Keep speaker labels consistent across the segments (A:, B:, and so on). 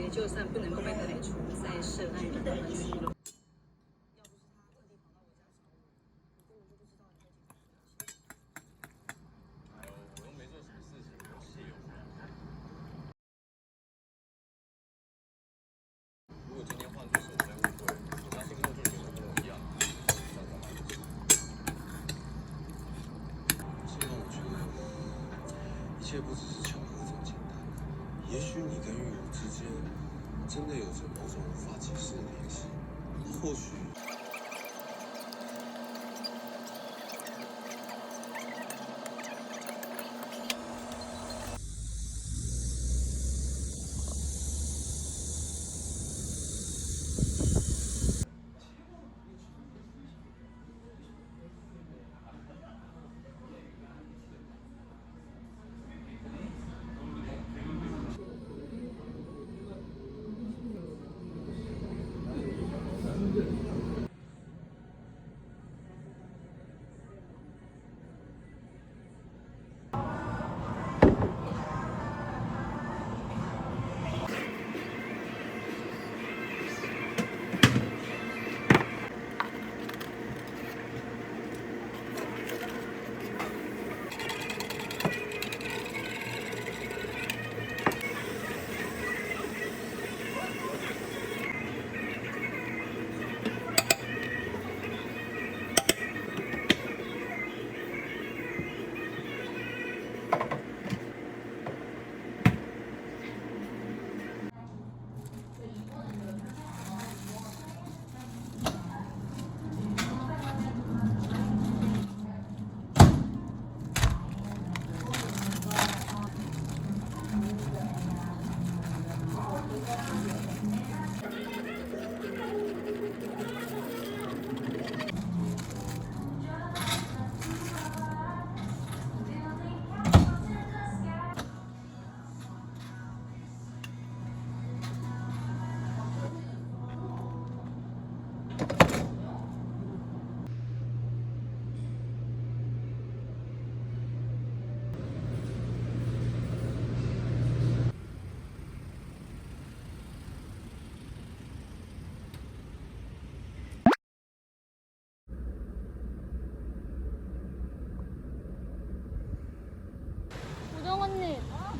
A: 证据看起来，俊杰就算不能够被排除在涉案人的关系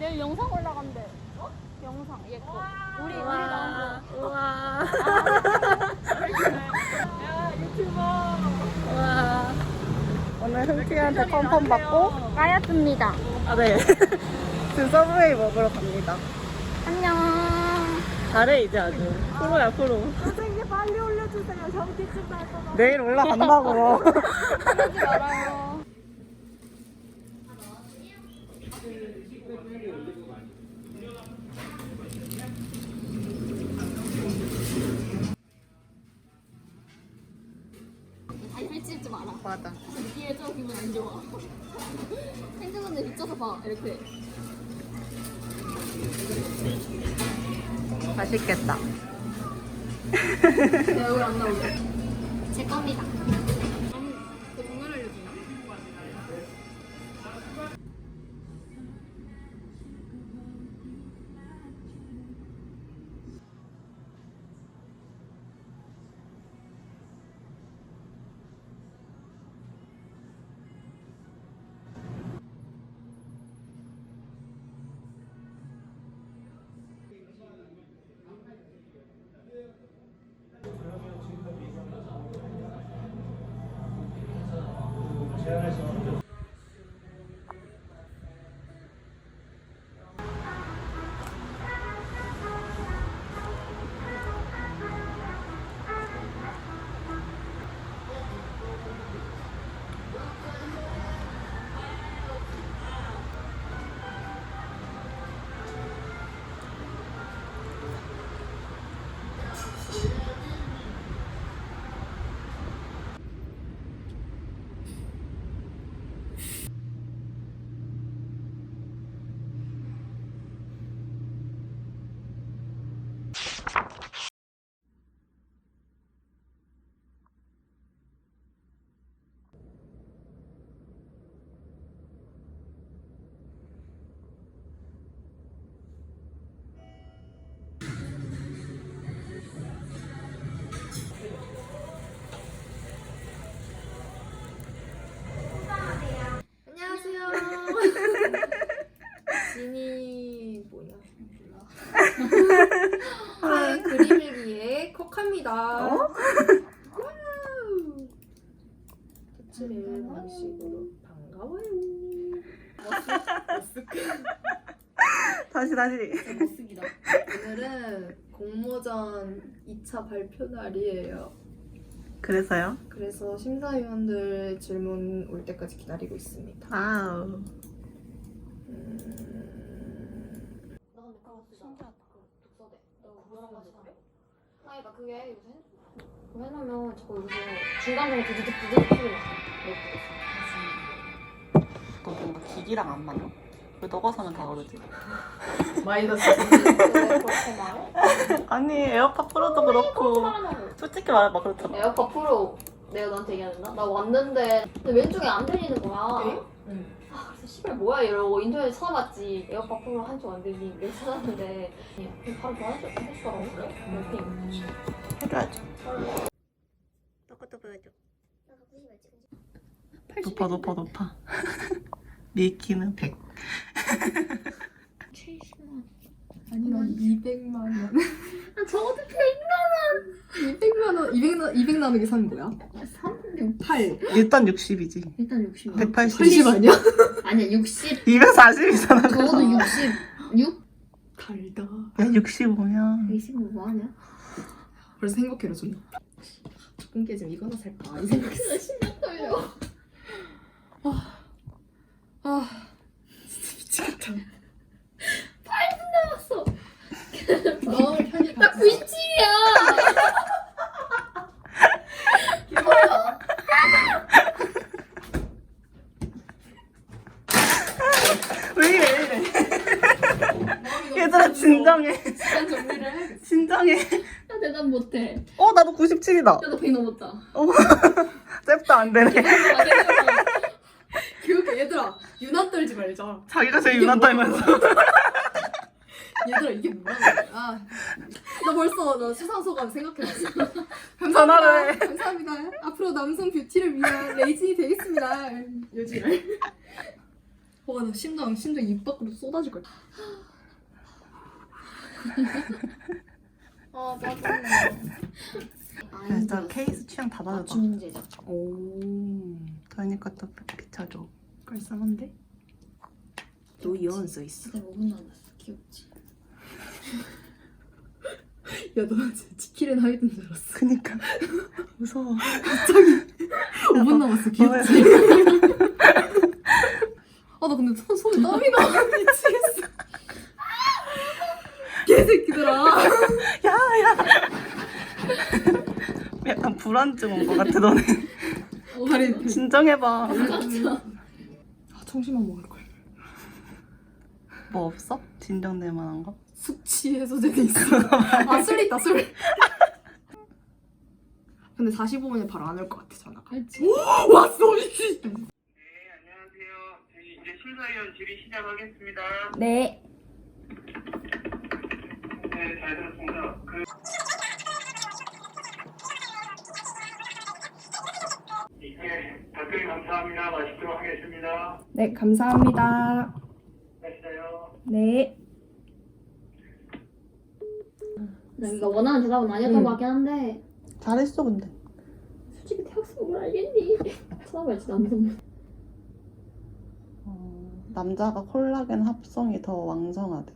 B: 내일 영상 올라간대. 영상 얘 거. 우리 우리 나온 거.
C: 우와.
B: 야 유튜버.
C: 우와. 오늘 흥피한테 펌펌 받고
B: 까였습니다.
C: 아 네. 그 서브웨이 먹으러 갑니다.
B: 안녕.
C: 잘해 이제 아주. 프로야 프로.
B: 선생님 빨리 올려주세요. 경기쯤 날것 같아.
C: 내일 올라간다고.
B: 그러지 말아요.
D: 아니 발 찢지 마라.
C: 맞아.
D: 뒤에 저 행정관들 미쳐서 봐 이렇게.
C: 맛있겠다.
D: 내 얼굴 안 나오게. 제 겁니다.
C: 다시.
E: 못쓰기다. 오늘은 공모전 2차 발표 날이에요.
C: 그래서요?
E: 그래서 심사위원들 질문 올 때까지 기다리고 있습니다.
C: 아우.
E: 음...
D: 신기하다. 아니, 나 그게 요새 중간중간 두두둑 두두둑 소리 나.
C: 너 뭔가 기기랑 안 맞나? 왜 너가 사면 다 그러지?
E: 마이너스.
D: 말해?
C: 아니 에어팟 프로도 그렇고. 솔직히 말해 봐 그렇잖아.
D: 에어팟 프로 내가 너한테 되나? 나 왔는데 근데 왼쪽에 안 들리는 거야.
E: 에? 응.
D: 아 그래서 씨발 뭐야 이러고 인터넷 찾아봤지 에어팟 프로 한쪽 안 들리는 게 찾았는데 그냥 바로 전화해줘 해주더라고 음.
C: 해줘야지.
F: 너 것도 보여줘.
C: 높아 높아 높아. 밀키는 100.
D: 70만
E: 아니 난 200만 원.
D: 아 적어도 100만
E: 200만 원. 200만 200 나누기 3 뭐야?
D: 3
E: 8.
C: 일단 60이지.
D: 일단 60만
C: 180.
E: 80 아니야?
D: 아니야 60
C: 240이잖아.
D: 적어도 66?
E: 달다.
C: 야 65면
D: 120은 뭐하냐?
E: 벌써 행복해라 존나. 조금 깨지면 이거나 살까 이 생각했어.
D: 심장 떨려
E: 아 진짜 미치겠다.
D: 남았어
E: 마음을 편히
D: 나
E: 가지고.
D: 97이야
C: 왜 이래 왜 이래. 얘들아 진정해.
D: 시간 정리를 해
C: 진정해.
D: 나 대답 못해
C: 어 나도 97이다.
D: 나도 100 넘었다
C: 잽도 안 되네.
D: 아, 괜찮아.
E: 교육 얘들아 유난 떨지
C: 제일 유난 떨면서.
E: 얘들아 이게 뭐라는 거야? 아, 나 벌써 나 수상 소감 생각해봤어.
C: 전화를 해.
E: 감사합니다. 앞으로 남성 뷰티를 위한 레이진이 되겠습니다. 와, 나 심장 심장 입 밖으로 쏟아질 것 같아.
D: 아 짜증나
C: 진짜 케이스 취향 다 다르다.
D: 맞춤제죠
C: 오. 그러니까 또 비춰줘. 깔쌈한데? 노이언 써 있어.
D: 근데 5분 남았어 귀엽지
E: 야, 너 진짜 지킬앤 하이든 줄 알았어.
C: 그니까 무서워.
E: 5분 남았어. 귀엽지? 아, 나 근데 손, 손에 땀이 나. 미치겠어. 개새끼들아.
C: 약간 불안증 온 것 같아 너네.
E: 다리
C: 진정해봐.
E: 아, 청심환 먹을 걸.
C: 뭐 없어? 진정될 만한 거?
E: 숙취 해소제도 있어. 아, 술 있다, 술. 근데 45분에 바로 안 올 것 같아, 전화가.
D: 알지
E: 왔어, 미친.
G: 네, 안녕하세요. 저희 이제 심사위원 질의 시작하겠습니다.
D: 네
G: 네, 잘 들었습니다. 그 네, 답변 감사합니다. 마치도록 하겠습니다.
E: 네, 감사합니다. 네.
D: 내가 원하는 대답은 아니었던
E: 응.
D: 것 같긴 한데
C: 잘했어 근데.
D: 솔직히 대학생 뭘 알겠니 찾아봐야지 남성
C: 어, 남자가 콜라겐 합성이 더 왕성하대.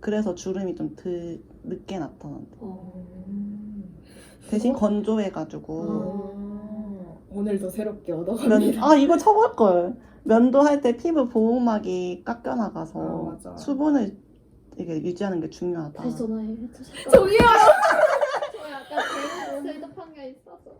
C: 그래서 주름이 좀 드, 늦게 나타난대.
D: 어...
C: 대신 건조해가지고.
E: 어, 오늘 더 새롭게
C: 면,
E: 얻어갑니다.
C: 아 이거 쳐볼 걸. 면도할 때 피부 보호막이 깎여
E: 아,
C: 나가서
E: 맞아.
C: 수분을 이게 유지하는 게 중요하다.
D: 다시 전화해 저
E: 저기요!
D: 저 약간 대답한 게 있어서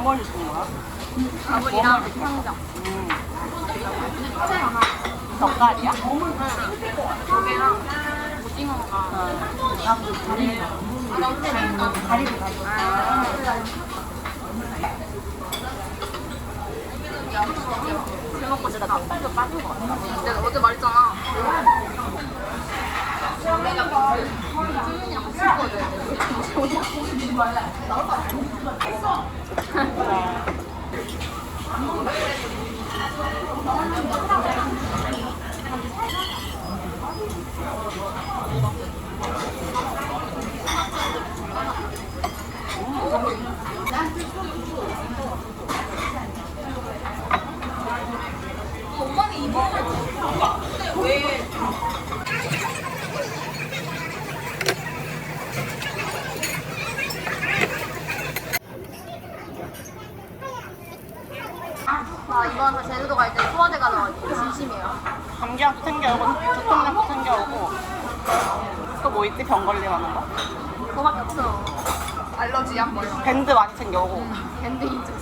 C: 어머니 준 거야?
B: 아버지랑 음. 형정.
C: 젓갈이야?
B: 조개랑 오징어가 나도
C: 다리 다리를
B: 잘 먹고 진짜 닭발도 빠진 거 같아 내가 어제 말했잖아
H: 음.
C: 주윤이랑 같이
H: 있거든
E: 알러지야? 뭐
C: 밴드 많이 챙겨오고
H: 밴드 인증.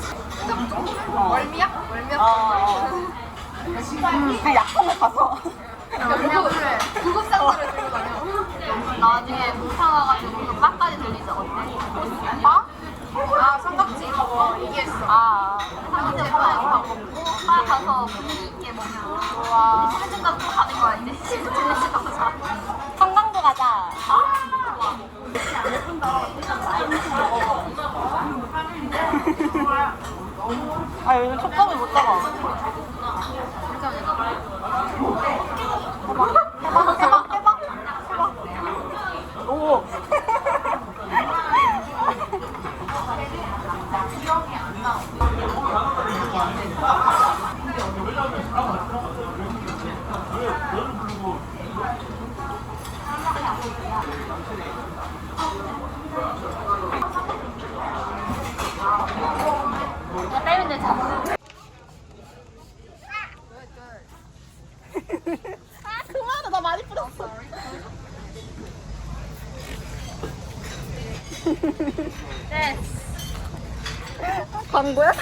C: 어.
H: 월미야? 월미야?
C: 어, 어. 그 약통을 가서
H: 월미야 그래. 구급 상자를 들고 다녀. 나중에 부산 와가지고 그 바까지 들리자 어때? 바? 아 삼각지 그거 얘기했어. 아 삼각지 바에서 밥 먹고 바 가서 분위기 있게 먹고. 와. 가서 또 가는 거야 이제. 시즌 가서.
C: 한강도 가자
H: 아 좋아.
C: 아 요즘 촉감을 못 잡아 해봐 해봐 해봐 해봐 오
H: 나 빼면 되잖아.
C: 아 그만해 나 많이 뿌렸어
H: 네.
C: 광고야?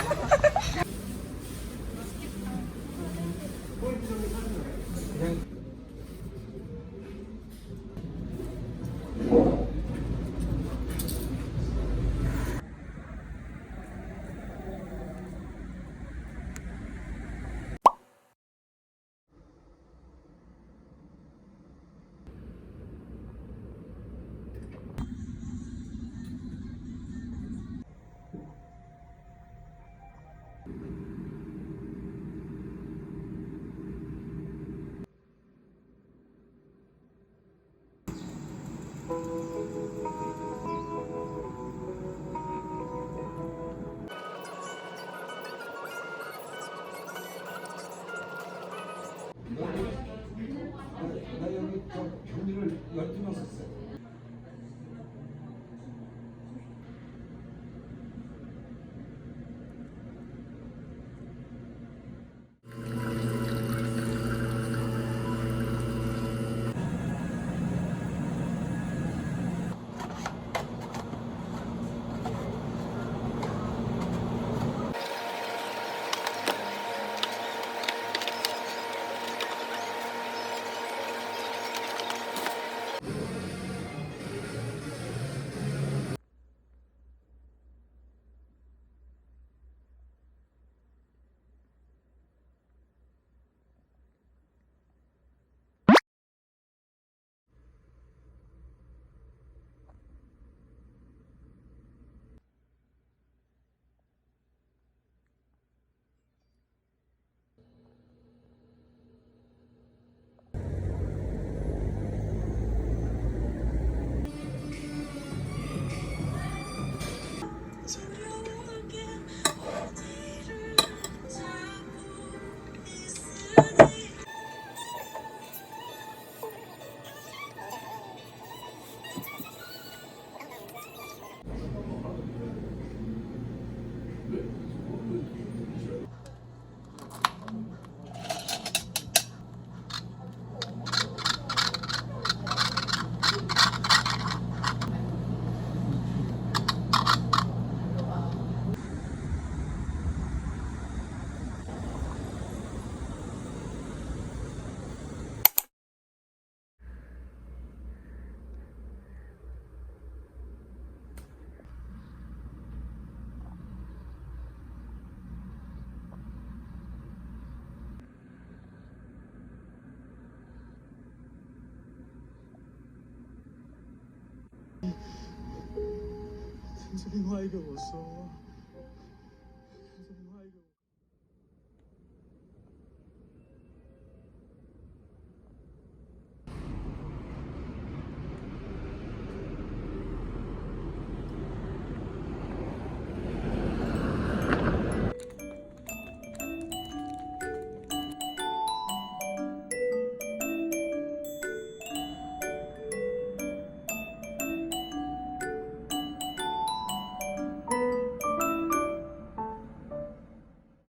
I: 12명 썼어요. 另外一个我说。